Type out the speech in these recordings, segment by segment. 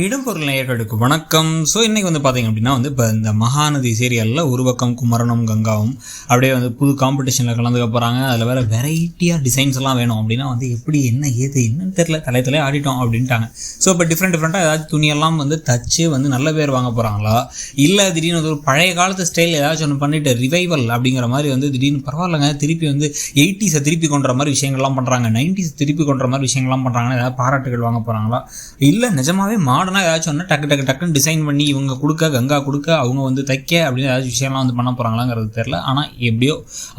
இடம்பொருள் நேயர்களுக்கு வணக்கம். ஸோ இன்றைக்கி வந்து பார்த்தீங்க அப்படின்னா வந்து இப்போ இந்த மகாநதி சீரியலில் ஒரு பக்கம் குமரனும் கங்காவும் அப்படியே வந்து புது காம்படிஷனில் கலந்துக்க போகிறாங்க அதில் வேறு வெரைட்டியாக டிசைன்ஸ் எல்லாம் வேணும் அப்படின்னா வந்து எப்படி என்ன ஏது என்னன்னு தெரில தலையத்திலே ஆடிட்டோம் அப்படின்ட்டாங்க. ஸோ இப்போ டிஃப்ரெண்ட் டிஃப்ரெண்ட்டாக ஏதாச்சும் துணியெல்லாம் வந்து தச்சு வந்து நல்ல பேர் வாங்க போகிறாங்களா இல்லை திடீர்னு ஒரு பழைய காலத்து ஸ்டைல் ஏதாச்சும் ஒன்று பண்ணிட்டு ரிவைவல் அப்படிங்கிற மாதிரி வந்து திடீர்னு பரவாயில்லைங்க. திருப்பி வந்து எயிட்டிஸை திருப்பி கொண்டுற மாதிரி விஷயங்கள்லாம் பண்ணுறாங்க நைன்டிஸ் திருப்பி கொண்டுற மாதிரி விஷயங்கள்லாம் பண்ணுறாங்கன்னா ஏதாவது பாராட்டுகள் வாங்க போகிறாங்களா இல்லை நிஜமாவே மாடர்னாக ஏதாச்சும் ஒன்று டக்கு டக்கு டக்குன்னு டிசைன் பண்ணி இவங்க கொடுக்க கங்கா கொடுக்க அவங்க வந்து தைக்க அப்படின்னு ஏதாச்சும் விஷயம்லாம் வந்து பண்ண போகிறாங்களாங்கிறது தெரில ஆனால் எப்படியோ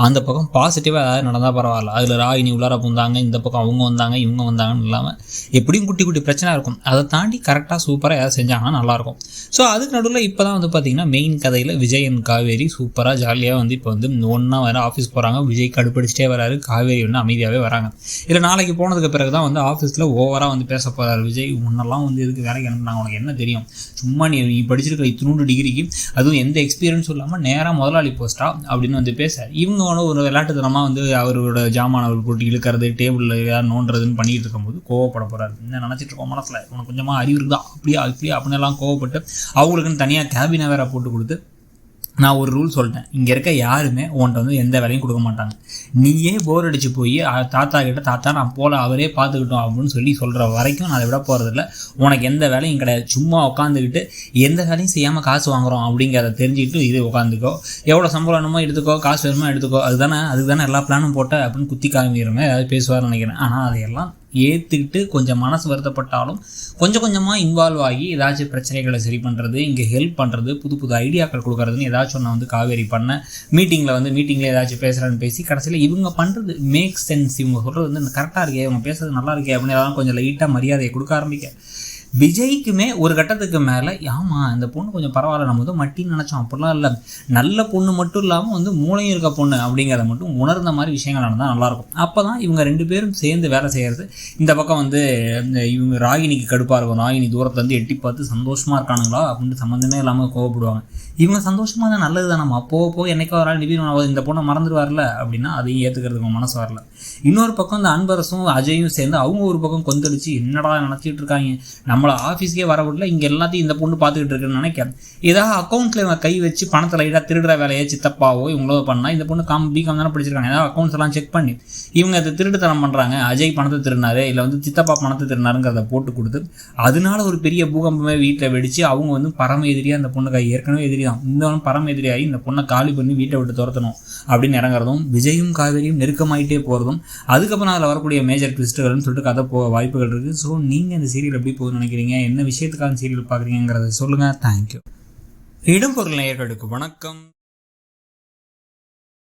அந்த பக்கம் பாசிட்டிவாக ஏதாவது நடந்தால் பரவாயில்ல. அதில் ராகினி உள்ளார பூந்தாங்க இந்த பக்கம் அவங்க வந்தாங்க இவங்க வந்தாங்கன்னு இல்லாமல் எப்படியும் குட்டி குட்டி பிரச்சனை இருக்கும். அதை தாண்டி கரெக்டாக சூப்பராக ஏதாவது செஞ்சாங்கன்னா நல்லாயிருக்கும். ஸோ அதுக்கு நடுவில் இப்போ தான் வந்து பார்த்திங்கன்னா மெயின் கதையில் விஜய் காவேரி சூப்பராக ஜாலியாக வந்து இப்போ வந்து ஒன்றா வேறு ஆஃபீஸ் போகிறாங்க விஜய் கடுப்படிச்சிட்டே வராரு காவேரி வந்து அமைதியாகவே வராங்க. இல்லை நாளைக்கு போனதுக்கு பிறகு தான் வந்து ஆஃபீஸில் ஓவராக வந்து பேச போகிறாரு விஜய். முன்னெல்லாம் வந்து எதுக்கு வேலைக்கு நான் உனக்கு என்ன தெரியும்? சும்மா நீ நீ படிச்சிருக்க இத்தினூண்டு டிகிரிக்கு அதுவும் எந்த எக்ஸ்பீரியன்ஸும் இல்லாமல் நேராக முதலாளி போஸ்டா அப்படின்னு வந்து பேச இவங்க ஒரு விளையாட்டுத்தனமாக வந்து அவரோட ஜாமான் அவர் போட்டு இழுக்கிறது டேபிளில் ஏதாவது நோண்டுறதுன்னு பண்ணிட்டு இருக்கும்போது கோவப்பட போகிறாரு என்ன நினச்சிட்டு இருக்கோம் மனசில்? உனக்கு கொஞ்சமாக அறிவு இருக்குதா? அப்படியா இப்படியா? அப்படின்னு எல்லாம் கோவப்பட்டு அவங்களுக்குன்னு தனியாக கேபினை வேற போட்டு கொடுத்து நான் ஒரு ரூல் சொல்லிட்டேன். இங்கே இருக்க யாருமே உன்ட்ட வந்து எந்த வேலையும் கொடுக்க மாட்டாங்க. நீயே போர் அடிச்சு போய் தாத்தா கிட்ட தாத்தா நான் போல அவரே பார்த்துக்கிட்டோம் அப்படின்னு சொல்லி சொல்கிற வரைக்கும் நான் அதை விட போகிறதில்ல உனக்கு எந்த வேலையும் கிடையாது. சும்மா உட்காந்துக்கிட்டு எந்த வேலையும் செய்யாமல் காசு வாங்குறோம் அப்படிங்கிறத தெரிஞ்சுக்கிட்டு இது உட்காந்துக்கோ எவ்வளோ சம்பளம் வேணுமோ எடுத்துக்கோ காசு வேணுமோ எடுத்துக்கோ. அதுதானே அதுக்கு தானே எல்லா பிளானும் போட்ட அப்படின்னு குத்தி காமிக்கிறோமே ஏதாவது பேசுவார்னு நினைக்கிறேன். ஆனால் அதையெல்லாம் ஏற்றுக்கிட்டு கொஞ்சம் மனசு வருத்தப்பட்டாலும் கொஞ்சம் கொஞ்சமாக இன்வால்வ் ஆகி ஏதாச்சும் பிரச்சனைகளை சரி பண்ணுறது இங்கே ஹெல்ப் பண்ணுறது புது புது ஐடியாக்கள் கொடுக்குறதுன்னு ஏதாச்சும் ஒன்று வந்து காவேரி பண்ண மீட்டிங்கில் வந்து மீட்டிங்கில் ஏதாச்சும் பேசுகிறேன்னு பேசி கடைசியில் இவங்க பண்ணுறது மேக் சென்ஸ் இவங்க சொல்கிறது வந்து கரெக்டாக இருக்கே இவங்க பேசுறது நல்லா இருக்கே அப்படின்னு ஏதாவது கொஞ்சம் லைட்டாக மரியாதையை கொடுக்க ஆரம்பிக்க. விஜய்க்குமே ஒரு கட்டத்துக்கு மேலே ஆமாம் இந்த பொண்ணு கொஞ்சம் பரவாயில்ல நம்ம வந்து மட்டின்னு நினச்சோம். அப்படிலாம் இல்லை. நல்ல பொண்ணு மட்டும் இல்லாமல் வந்து மூளையும் இருக்க பொண்ணு அப்படிங்கிறத மட்டும் உணர்ந்த மாதிரி விஷயங்கள் நடந்தால் நல்லாயிருக்கும். அப்போ தான் இவங்க ரெண்டு பேரும் சேர்ந்து வேலை செய்கிறது இந்த பக்கம் வந்து இந்த இவங்க ராகினிக்கு கடுப்பாக இருக்கும் ராகினி தூரத்தை வந்து எட்டி பார்த்து சந்தோஷமாக இருக்கானுங்களா? அப்படின்னு சம்மந்தமே இல்லாமல் கோவப்படுவாங்க. இவங்க சந்தோஷமாக தான் நல்லது தான் நம்ம போக போக என்னைக்கோ ஒரு நாள் நிபீன் இந்த பொண்ணை மறந்துடுவார்ல அப்படின்னா அதையும் ஏற்றுக்கிறதுக்கு மனசு வரல. இன்னொரு பக்கம் இந்த அன்பரசும் அஜயும் சேர்ந்து அவங்க ஒரு பக்கம் கொந்தளிச்சு என்னடா நினச்சிட்டு இருக்காங்க? நம்ம நம்மளை ஆஃபீஸ்க்கே வர விடல. இங்கே எல்லாத்தையும் இந்த பொண்ணு பார்த்துக்கிட்டு இருக்குன்னு நினைக்க ஏதாவது அக்கௌண்ட்டில் இவன் கை வச்சு பணத்தை லைட்டாக திருடுற வேலையை சித்தப்பாவோ இவங்களோ பண்ணால் இந்த பொண்ணு காம் பிகாம் தானே படிச்சிருக்காங்க. ஏதாவது அக்கௌண்ட்ஸ் எல்லாம் செக் பண்ணி இவங்க அதை திருட்டுத்தனம் பண்ணுறாங்க அஜய் பணத்தை திருடினாரு இல்லை வந்து சித்தப்பா பணத்தை திருடினாருங்கிறத போட்டு கொடுத்து அதனால ஒரு பெரிய பூகம்பமே வீட்டில் வெடிச்சு அவங்க வந்து பரம எதிரியாக அந்த பொண்ணுக்கு ஏற்கனவே எதிரி தான் இந்த பரம எதிரியாகி இந்த பொண்ணை காலி பண்ணி வீட்டை விட்டு துரத்தணும் அப்படின்னு இறங்குறதும் விஜயும் காவேரியும் நெருக்கமாயிட்டே போகிறதும் அதுக்கப்புறம் அதில் வரக்கூடிய மேஜர் ட்விஸ்ட்டுகள்னு சொல்லிட்டு கதை போக வாய்ப்புகள் இருக்குது ஸோ நீங்கள் இந்த சீரியல் எப்படி போகுதுன்னு நினைக்கிறீங்க என்ன விஷயத்துக்கான சீரியல் பார்க்குறீங்கிறத சொல்லுங்கள் தேங்க்யூ இடம்பொருள் நேயர்களுக்கு வணக்கம்.